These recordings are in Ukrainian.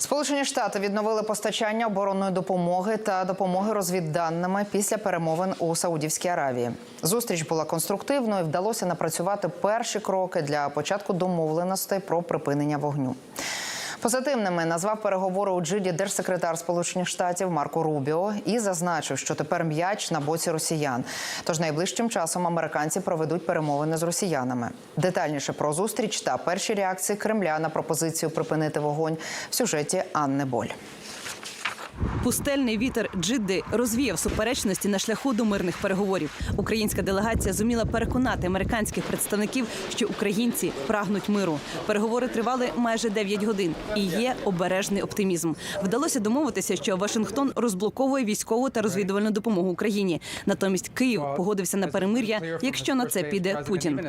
Сполучені Штати відновили постачання оборонної допомоги та допомоги розвідданими після перемовин у Саудівській Аравії. Зустріч була конструктивною. Вдалося напрацювати перші кроки для початку домовленостей про припинення вогню. Позитивними назвав переговори у Джиді держсекретар Сполучених Штатів Марко Рубіо і зазначив, що тепер м'яч на боці росіян. Тож найближчим часом американці проведуть перемовини з росіянами. Детальніше про зустріч та перші реакції Кремля на пропозицію припинити вогонь в сюжеті Анни Боль. Пустельний вітер Джидди розвіяв суперечності на шляху до мирних переговорів. Українська делегація зуміла переконати американських представників, що українці прагнуть миру. Переговори тривали майже 9 годин, і є обережний оптимізм. Вдалося домовитися, що Вашингтон розблоковує військову та розвідувальну допомогу Україні. Натомість Київ погодився на перемир'я, якщо на це піде Путін.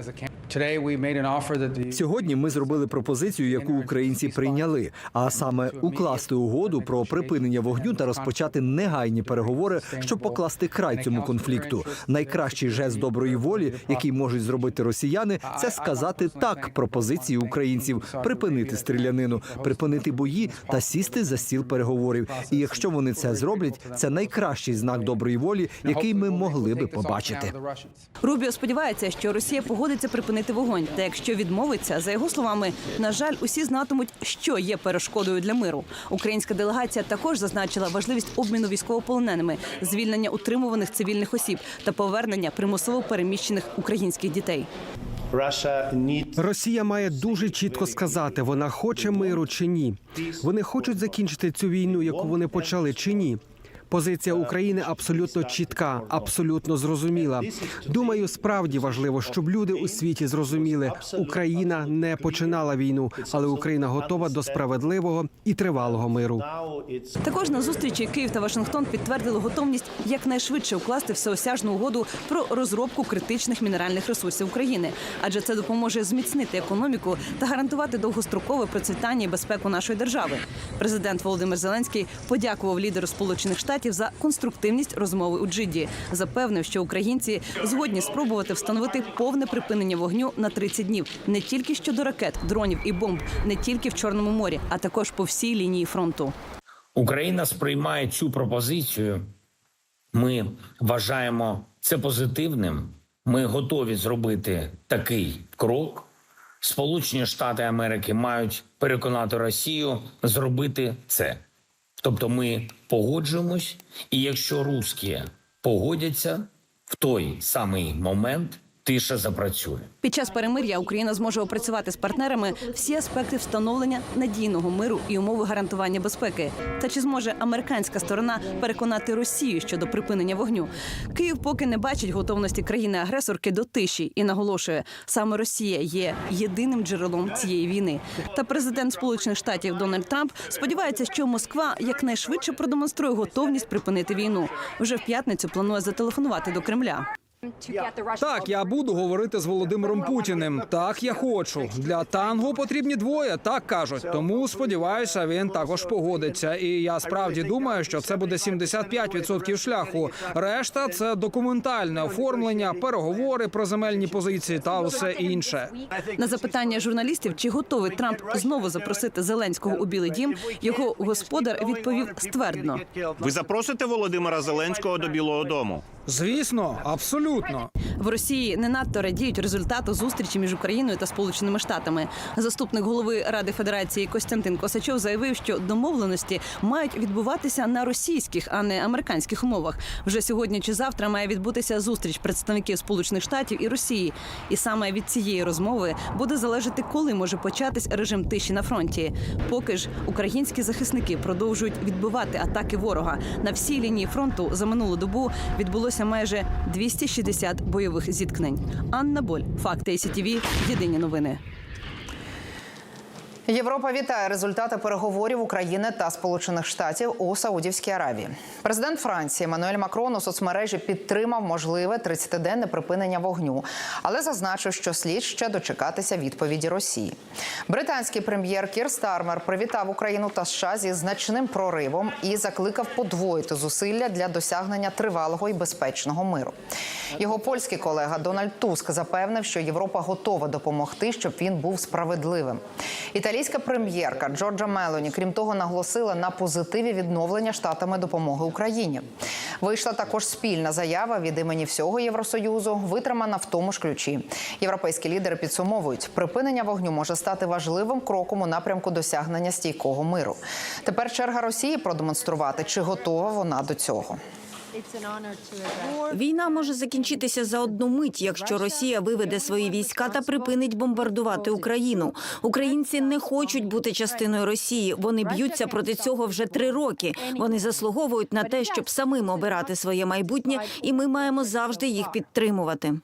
Сьогодні ми зробили пропозицію, яку українці прийняли, а саме укласти угоду про припинення вогню та розпочати негайні переговори, щоб покласти край цьому конфлікту. Найкращий жест доброї волі, який можуть зробити росіяни, це сказати так пропозиції українців, припинити стрілянину, припинити бої та сісти за стіл переговорів. І якщо вони це зроблять, це найкращий знак доброї волі, який ми могли би побачити. Рубіо сподівається, що Росія погодиться припинити вогонь. Та якщо відмовиться, за його словами, на жаль, усі знатимуть, що є перешкодою для миру. Українська делегація також зазначила важливість обміну військовополоненими, звільнення утримуваних цивільних осіб та повернення примусово переміщених українських дітей. Росія має дуже чітко сказати, вона хоче миру чи ні. Вони хочуть закінчити цю війну, яку вони почали, чи ні. Позиція України абсолютно чітка, абсолютно зрозуміла. Думаю, справді важливо, щоб люди у світі зрозуміли, Україна не починала війну, але Україна готова до справедливого і тривалого миру. Також на зустрічі Київ та Вашингтон підтвердили готовність якнайшвидше укласти всеосяжну угоду про розробку критичних мінеральних ресурсів України, адже це допоможе зміцнити економіку та гарантувати довгострокове процвітання і безпеку нашої держави. Президент Володимир Зеленський подякував лідеру Сполучених Штатів за конструктивність розмови у Джиді. Запевнив, що українці згодні спробувати встановити повне припинення вогню на 30 днів не тільки щодо ракет, дронів і бомб, не тільки в Чорному морі, а також по всій лінії фронту. Україна сприймає цю пропозицію. Ми вважаємо це позитивним. Ми готові зробити такий крок. Сполучені Штати Америки мають переконати Росію зробити це. Тобто, ми погоджуємось, і якщо русські погодяться в той самий момент, тиша запрацює. Під час перемир'я Україна зможе опрацювати з партнерами всі аспекти встановлення надійного миру і умови гарантування безпеки. Та чи зможе американська сторона переконати Росію щодо припинення вогню? Київ поки не бачить готовності країни-агресорки до тиші і наголошує, саме Росія є єдиним джерелом цієї війни. Та президент Сполучених Штатів Дональд Трамп сподівається, що Москва якнайшвидше продемонструє готовність припинити війну. Вже в п'ятницю планує зателефонувати до Кремля. Так, я буду говорити з Володимиром Путіним. Так, я хочу. Для танго потрібні двоє, так кажуть. Тому сподіваюся, він також погодиться. І я справді думаю, що це буде 75% шляху. Решта це документальне оформлення, переговори про земельні позиції та усе інше. На запитання журналістів, чи готовий Трамп знову запросити Зеленського у Білий Дім, його господар відповів ствердно. Ви запросите Володимира Зеленського до Білого Дому? Звісно, абсолютно. В Росії не надто радіють результату зустрічі між Україною та Сполученими Штатами. Заступник голови Ради Федерації Костянтин Косачов заявив, що домовленості мають відбуватися на російських, а не американських умовах. Вже сьогодні чи завтра має відбутися зустріч представників Сполучених Штатів і Росії. І саме від цієї розмови буде залежати, коли може початись режим тиші на фронті. Поки ж українські захисники продовжують відбивати атаки ворога на всій лінії фронту за минулу добу відбулося майже 260 бойових зіткнень. Анна Боль, факти СІТВ, єдині новини. Європа вітає результати переговорів України та Сполучених Штатів у Саудівській Аравії. Президент Франції Еммануель Макрон у соцмережі підтримав можливе 30-денне припинення вогню, але зазначив, що слід ще дочекатися відповіді Росії. Британський прем'єр Кір Стармер привітав Україну та США зі значним проривом і закликав подвоїти зусилля для досягнення тривалого і безпечного миру. Його польський колега Дональд Туск запевнив, що Європа готова допомогти, щоб він був справедливим. Італійська прем'єрка Джорджа Мелоні, крім того, наголосила на позитиві відновлення штатами допомоги Україні. Вийшла також спільна заява від імені всього Євросоюзу, витримана в тому ж ключі. Європейські лідери підсумовують, припинення вогню може стати важливим кроком у напрямку досягнення стійкого миру. Тепер черга Росії продемонструвати, чи готова вона до цього. Війна може закінчитися за одну мить, якщо Росія виведе свої війська та припинить бомбардувати Україну. Українці не хочуть бути частиною Росії. Вони б'ються проти цього вже три роки. Вони заслуговують на те, щоб самим обирати своє майбутнє, і ми маємо завжди їх підтримувати.